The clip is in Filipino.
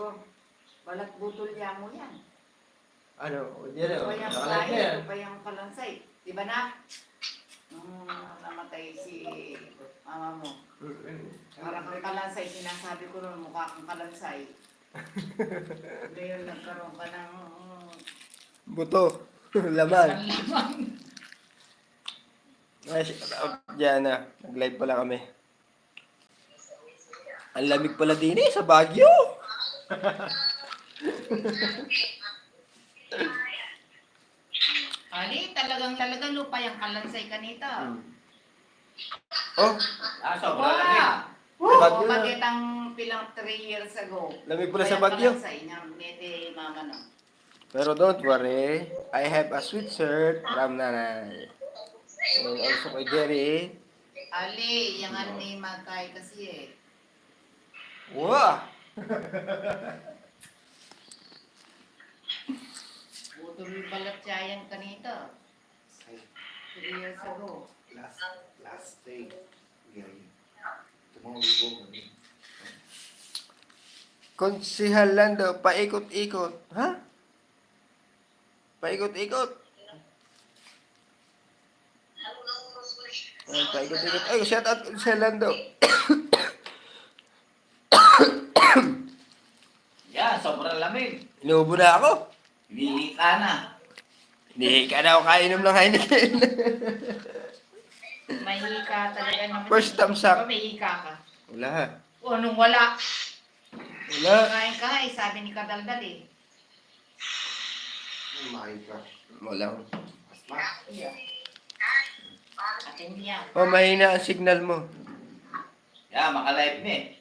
ko. Balat butol niya mo yan. Ano? O, di Ito ano? pa yung na yan. ito pa yung kalansay. Di ba na? Nung namatay si mama mo. Parang kang kalansay, sinasabi ko noon, mukha kang kalansay. Ngayon nagkaroon ka ng Buto. Laman. laman. Ay, shout out dyan na. Nag-live pa lang kami. Ang lamig pala din eh, sa Baguio. Ali, talagang talagang lupa yung kalansay kanita. Oh, Ah, sobra lang eh. Wow! Bagyo Oo, na. bakit ang pilang 3 years ago? lamig pala sa Baguio. kalansay niya, nete mama no. Pero don't worry, I have a sweet shirt from nanay. And also kay Jerry. Ali, yung ano ni Magkay kasi eh. Wow! Butol yung balat siya yan kanita. 3 years ago. Last, last day. Gary. Tomorrow we go kami. Konsihal Lando, paikot-ikot. Ha? Paikot-ikot. Ay, paikot-ikot. Ay, shout out Konsihal Lando. Yeah, sobrang lamig. Inuubo na ako. Lili ka na. Hindi ka na ako kainom ng Heineken. May hika talaga naman. First. Di ba May hika ka. Wala. O, nung wala. Wala. Kain ka eh, sabi ni Kadaldal eh. Oh my gosh. Wala. Asma. Yeah. Atin niya. Oh, mahina ang signal mo. Yeah, makalive ni.